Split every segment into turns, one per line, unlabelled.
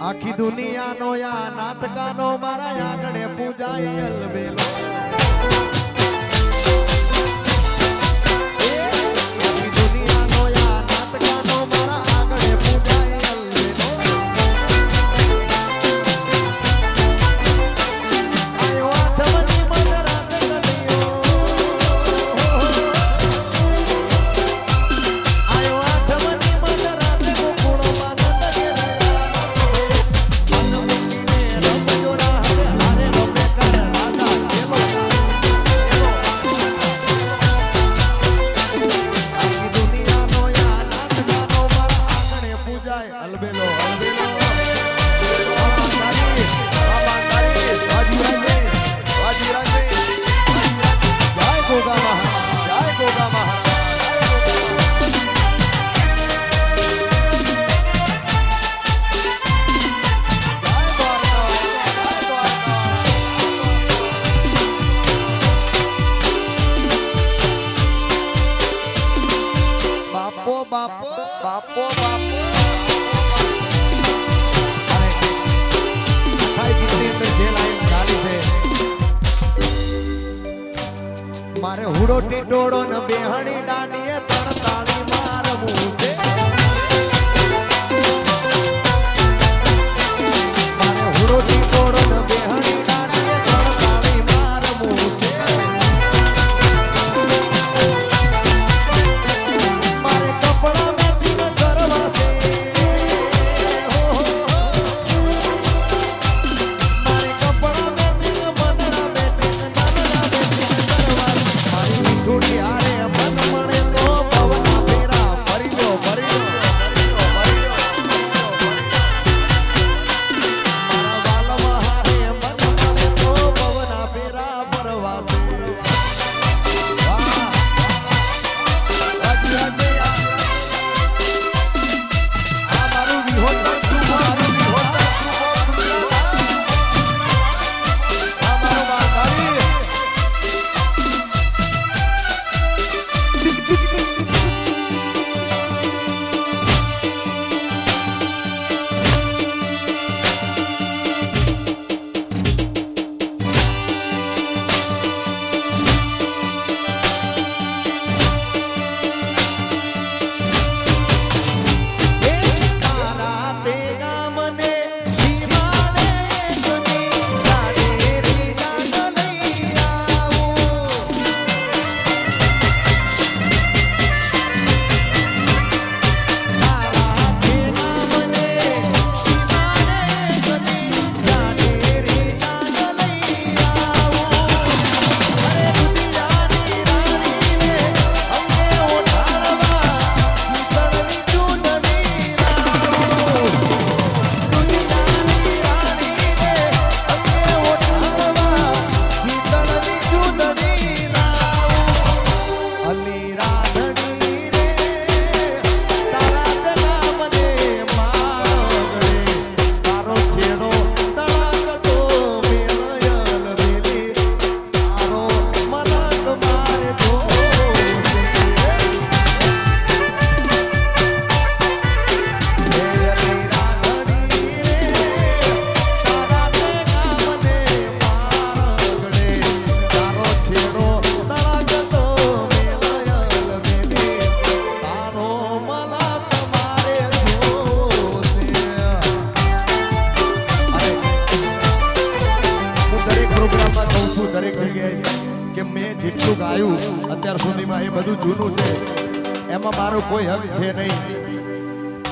આખી દુનિયાનો યા નાતકાનો મારા આંગણે પૂજાય અલબેલો ડોળો ન બેહણી કોઈ હક છે નહીં.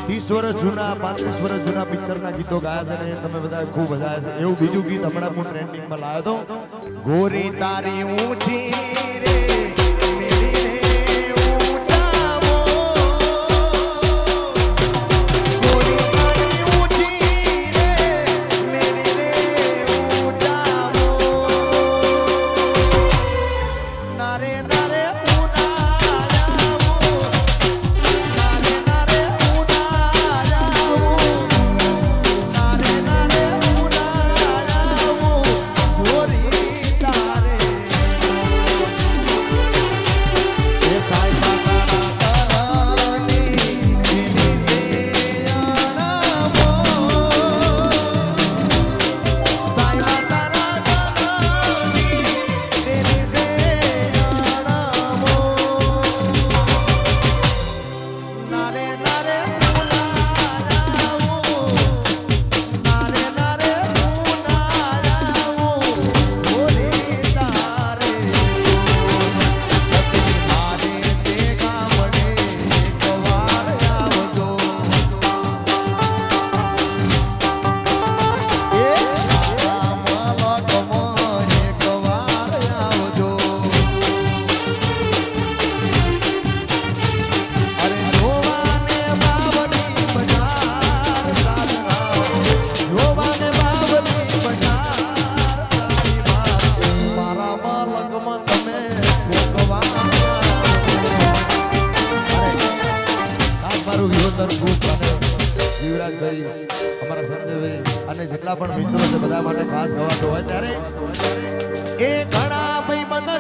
ત્રીસ વર્ષ જૂના પાંત્રીસ વર્ષ જૂના પિક્ચરના ગીતો ગાયા છે ને, તમે બધા ખૂબ બધા છે. એવું બીજું ગીત હમણાં હું ટ્રેન્ડિંગમાં લાવ્યો હતો. ગોરી તારી ઊંચી યુવરાજભાઈ અમારા સંજયભાઈ અને જેટલા પણ મિત્રો છે, બધા માટે ખાસ ગવાતો હોય ત્યારે, એ ઘણા ભાઈ બંધ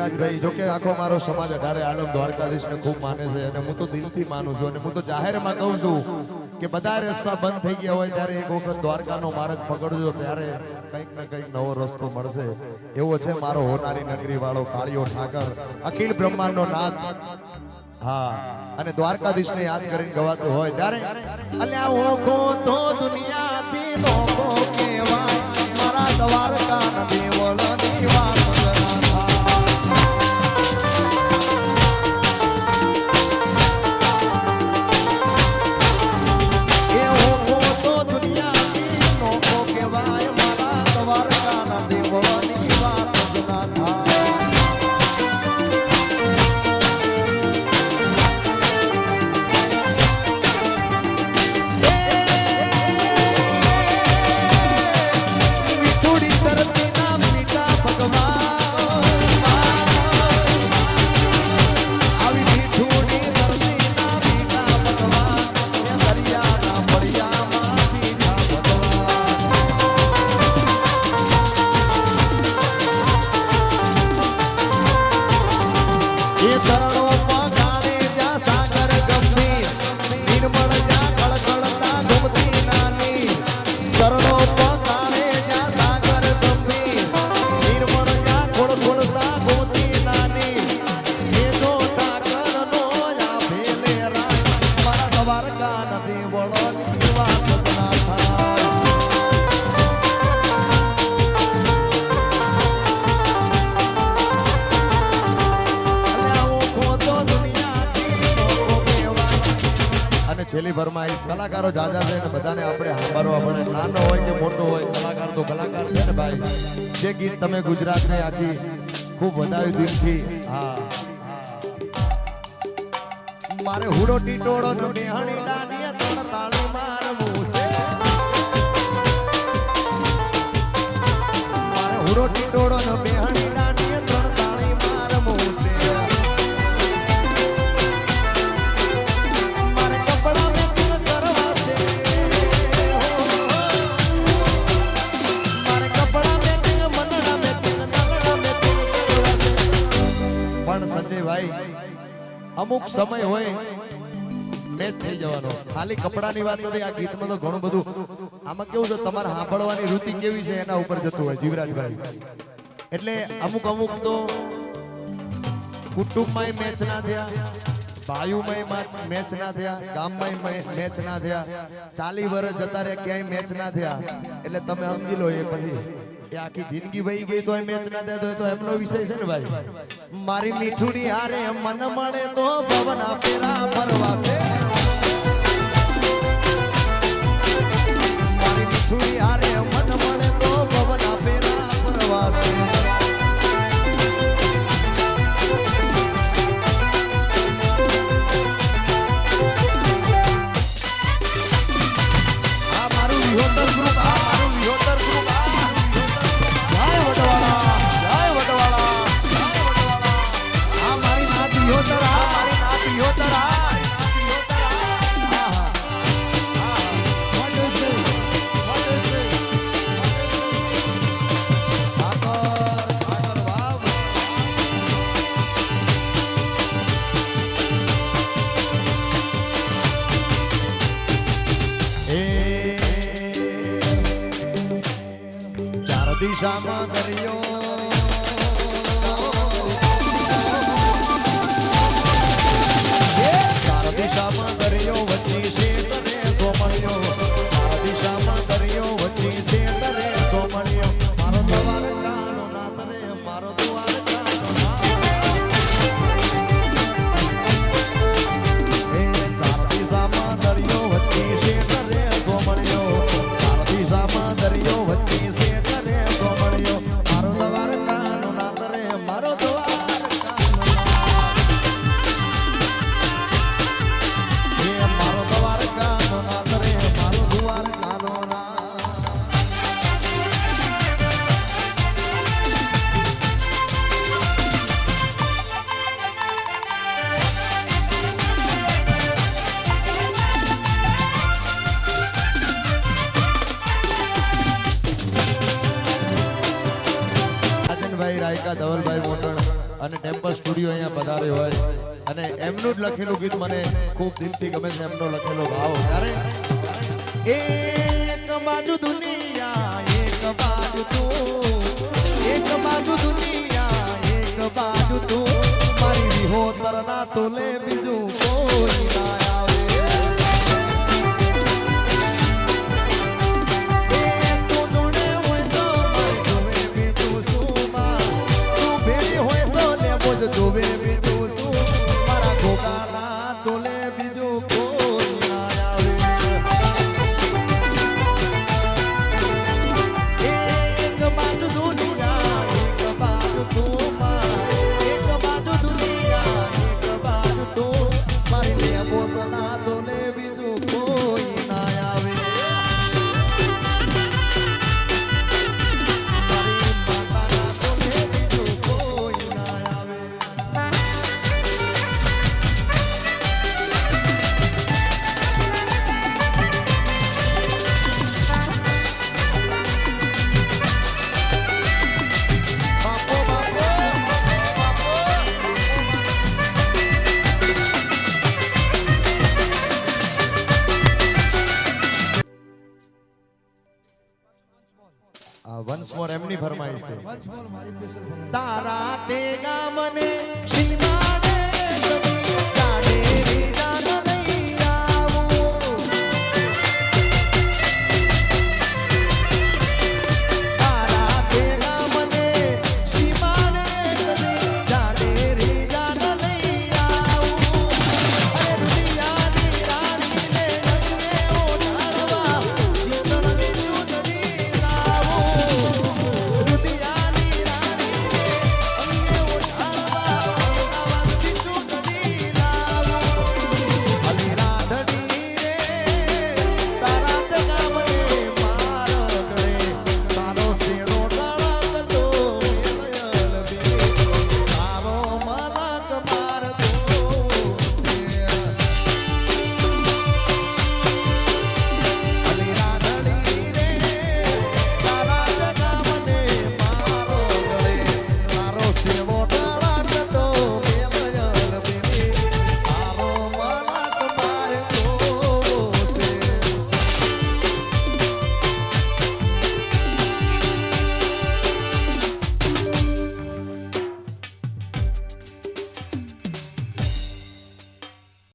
વિરાજભાઈ જો આખો મારો સમાજ અઢારે આલમ દ્વારકાધીશને ખૂબ માને છે અને હું તો દિલથી માનું છું અને હું તો જાહેરમાં કહું છું કે બધા રસ્તા બંધ થઈ ગયા હોય ત્યારે એક વખત દ્વારકાનો માર્ગ પકડજો, ત્યારે કંઈક ને કંઈક નવો રસ્તો મળશે. એવો છે મારો હોનારી નગરી વાળો કાળીઓ ઠાકર, અખિલ બ્રહ્માંડનો નાથ. હા, અને દ્વારકાધીશ ને યાદ કરીને ગવાતું હોય ત્યારે અલ્યા ઓખો દુનિયાથી દ્વારકા ફરમાઈશ કલાકારો જાજા છે ને બધાને આપણે સાંભળવા પડે. નાનો હોય કે મોટો હોય, કલાકાર તો કલાકાર છે ને ભાઈ. જે ગીત તમે ગુજરાતને આખી ખૂબ વધાવી દિલથી, હા મારે હુડો ટીટોળો નો બેહણી ડાની ત્રણ તાળી મારવું છે મારે હુડો ટીટોળો નો બેહણી અમુક સમય હોય મેચ થઈ જવાનો. ખાલી કપડાની વાત નથી, આ ગીતમાં તો ઘણું બધું. આમાં કેવું છે, તમારે સાંભળવાની રુચિ કેવી છે, એના ઉપર જતું હોય, જીવરાજભાઈ. એટલે અમુક અમુક તો કુટુંબમાંય મેચ ના થયા, ભાઈઓમાંય મેચ ના થયા, ગામમાંય મેચ ના થયા ચાલી વર્ષ જતા રહે ક્યાંય મેચ ના થયા. એટલે તમે સમજી લો એ પછી. એ આખી જિંદગી વહી ગઈ તો મેચ ના દેતો તો એમનો વિષય છે ને ભાઈ? મારી મીઠુડી હારે મન મળે તો ભવના પેરા ફરવાશે લખેલું ગીત મને ખૂબ દિલથી ગમે છે, એમનો લખેલો ભાવ. ત્યારે એક બાજુ દુનિયા, એક બાજુ તું. એક બાજુ દુનિયા, એક બાજુ તું. મારી વિહોતર ના તોલે બીજું કોઈ. વન્સ મોર એમની ફરમાઈશ છે. તારા તે ગામને સીમા